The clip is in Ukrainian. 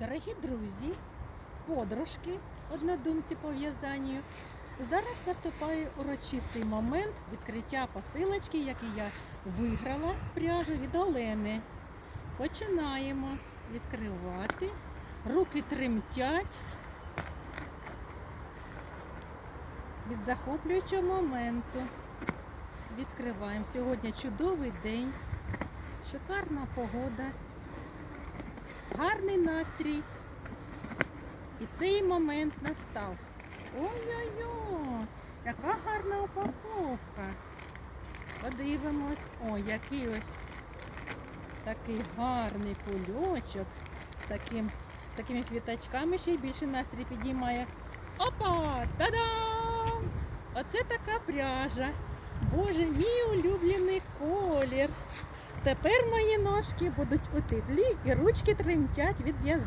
Дорогі друзі, подружки, однодумці по. Зараз наступає урочистий момент відкриття посилочки, який я виграла пряжу від Олени. Починаємо відкривати. Руки тремтять від захоплюючого моменту. Відкриваємо. Сьогодні чудовий день, шикарна погода, гарний настрій. І цей момент настав. Ой-ой-ой, яка гарна упаковка. Подивимось. Ой, який ось такий гарний кульочок з таким, такими квіточками ще й більше настрій підіймає. Опа! Та-дам! Оце така пряжа. Боже, мій улюблений колір. Тепер мої ножки будуть у теплі і ручки тремтять від в'язання.